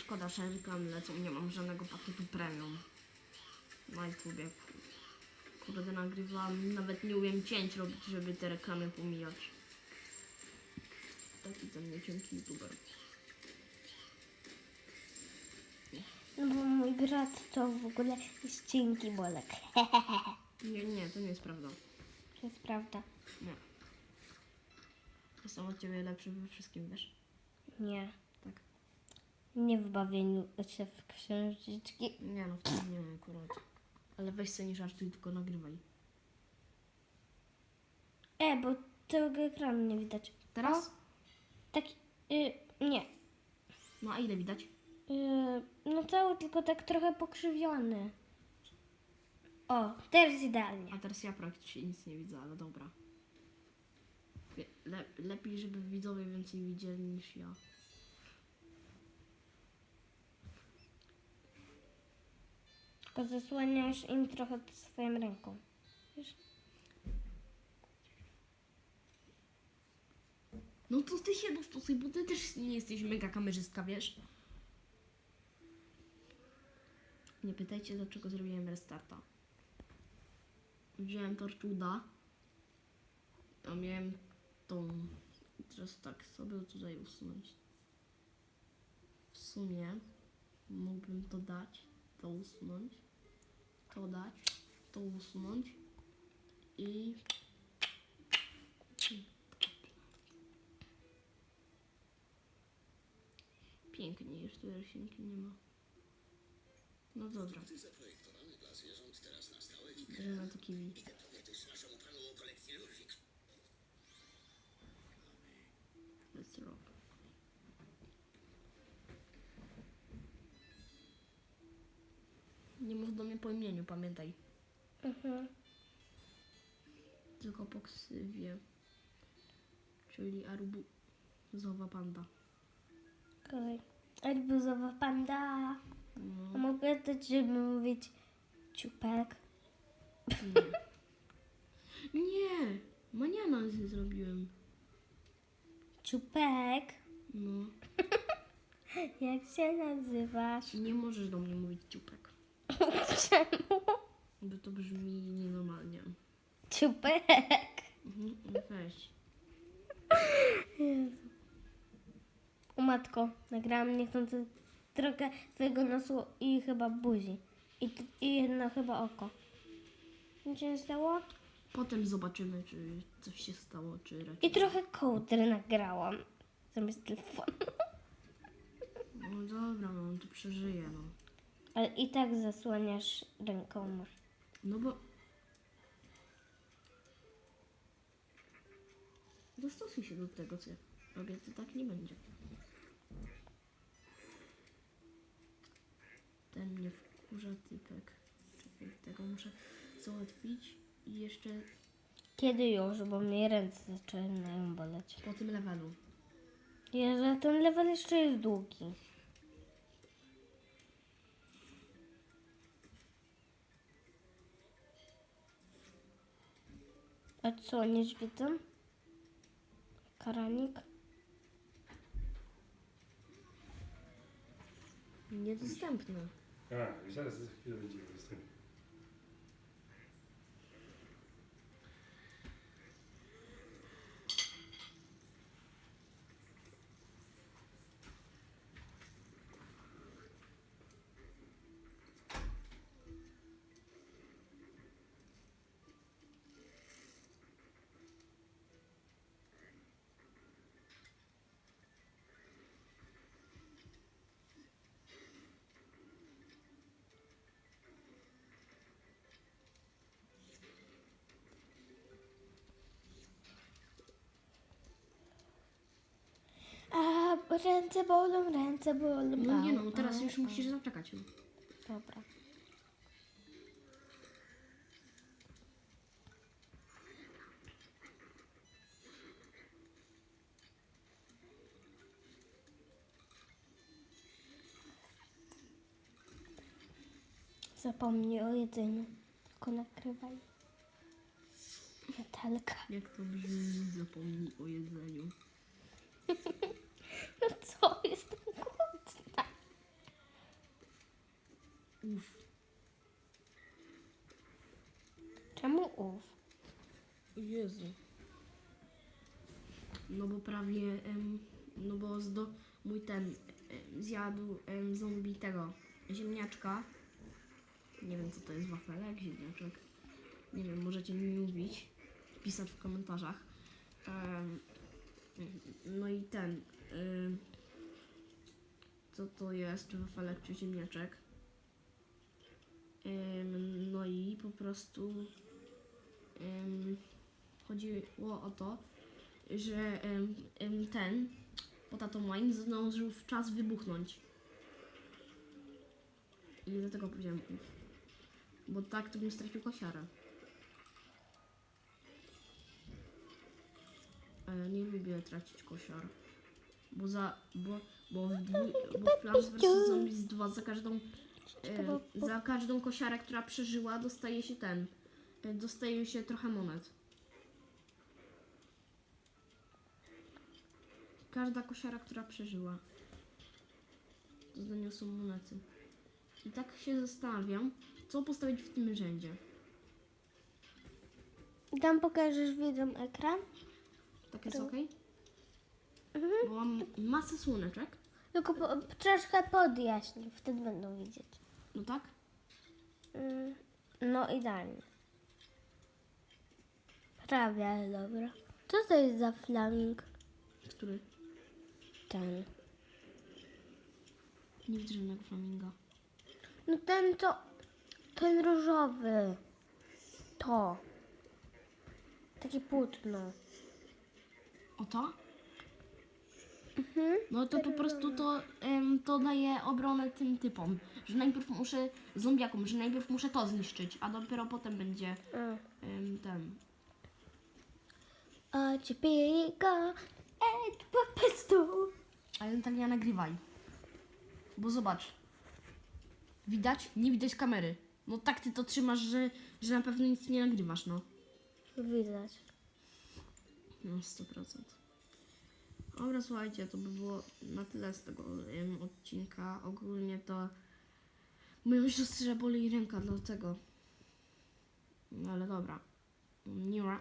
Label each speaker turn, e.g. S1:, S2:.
S1: szkoda, że reklamy lecą. Nie mam żadnego pakietu premium na YouTubie. Kurde, nagrywam. Nawet nie umiem cięć robić, żeby te reklamy pomijać. Taki ten niecienki YouTuber.
S2: No bo mój brat to w ogóle jest cienki bolek.
S1: Nie, nie, to nie jest prawda.
S2: To jest prawda.
S1: Nie. Jestem od ciebie lepszy we wszystkim, wiesz?
S2: Nie.
S1: Tak.
S2: Nie w bawieniu się w księżyczki.
S1: Nie no, wtedy nie akurat. Ale weź sobie nie żartuj, tylko nagrywaj.
S2: E, bo całego ekranu nie widać.
S1: Teraz?
S2: Tak, y, nie.
S1: No a ile widać?
S2: Y, no cały, tylko tak trochę pokrzywiony. O, teraz idealnie.
S1: A teraz ja praktycznie nic nie widzę, ale dobra. Le, lepiej, żeby widzowie więcej widzieli niż ja.
S2: Tylko zasłaniasz im trochę swoją ręką. Wiesz?
S1: No to ty się dostosuj, bo ty też nie jesteś mega kamerzystka, wiesz? Nie pytajcie, dlaczego zrobiłem restarta. Wziąłem tortuda. A miałem tą... Teraz tak, sobie tutaj usunąć. W sumie mógłbym to dać, to usunąć, to dać, to usunąć i Pięknie, jeszcze roślinki nie ma. No dobra. Bierzemy to kiwi. Let's rock. Do mnie po imieniu, pamiętaj.
S2: Mhm.
S1: Tylko po ksywie. Czyli arbuzowa panda.
S2: Okej. Arbuzowa panda. A
S1: No,
S2: mogę dać, żeby mówić ciupek?
S1: nie. nie! Maniana z- zrobiłem.
S2: Ciupek?
S1: No.
S2: Jak się nazywasz?
S1: Nie możesz do mnie mówić ciupek.
S2: Czemu?
S1: Bo to brzmi nienormalnie.
S2: Ciupek.
S1: Mhm, no weź.
S2: Jezu. O matko, nagrałam niechcący trochę twojego nosu i chyba buzi. I, i jedno chyba oko. Nic się nie stało?
S1: Potem zobaczymy, czy coś się stało, czy raczej.
S2: I trochę kołdry nagrałam. Zamiast telefonu.
S1: No dobra, no to przeżyję, no.
S2: Ale i tak zasłaniasz ręką.
S1: No bo... Dostosuj się do tego, co ja robię, to tak nie będzie. Ten mnie wkurza typek. Czekaj, tego muszę załatwić i jeszcze
S2: Kiedy już, bo mnie ręce zaczynają boleć.
S1: po tym levelu.
S2: Jezu, ten level jeszcze jest długi. A co, nie widzę? Karanik?
S1: Niedostępny.
S3: A, już zaraz za chwilę będzie dostępny.
S2: A, ręce bolą, ręce bolą.
S1: No nie no, teraz
S2: au,
S1: już musisz zaczekać. No.
S2: Dobra. Zapomnij o jedzeniu, tylko nakrywaj. Natalka.
S1: Jak to brzmi, zapomnij o jedzeniu.
S2: No co, jestem głodna.
S1: Uff.
S2: Czemu ów?
S1: Jezu. No bo prawie, em, no bo zdo, mój ten em, zjadł em, zombie tego ziemniaczka. Nie wiem co to jest wafelek, ziemniaczek. Nie wiem, możecie mi mówić, pisać w komentarzach. Em, no i ten, em, co to jest, czy wafelek, czy ziemniaczek. No i po prostu chodziło o to, że ten potato mine zdążył w czas wybuchnąć. I dlatego powiedziałem uf. Bo tak to bym stracił kosiarę. A ja nie lubię tracić kosiar. Bo za. Bo, bo w, bo w Plants vs. Zombies 2 za każdą. E, za każdą kosiarę, która przeżyła, dostaje się ten. E, dostaje się trochę monet. Każda kosiara, która przeżyła. To za nią są monety. I tak się zastanawiam, co postawić w tym rzędzie.
S2: Tam pokażesz widzom ekran?
S1: Tak jest
S2: Ro-
S1: ok?
S2: Mhm.
S1: Bo mam masę słoneczek.
S2: Tylko po, troszkę podjaśnij, wtedy będą widzieć.
S1: No tak?
S2: Mm, No idealnie. Prawie, ale dobra. Co to jest za flaming?
S1: Który?
S2: Ten.
S1: Nie widzę żadnego flaminga.
S2: No ten co... Ten różowy. To. Takie płótno.
S1: O to?
S2: Mhm.
S1: No to po prostu to, em, to daje obronę tym typom. Że najpierw muszę zombiakom, że najpierw muszę to zniszczyć, a dopiero potem będzie em, ten.
S2: A ciebie go... Ej, po prostu.
S1: Ale tak nie nagrywaj. Bo zobacz. Widać? Nie widać kamery. No tak ty to trzymasz, że, że na pewno nic nie nagrywasz, no.
S2: Widać.
S1: No 100%. Dobra, słuchajcie, to by było na tyle z tego em, odcinka. Ogólnie to moją siostrze boli ręka, dlatego. No ale dobra. Miła.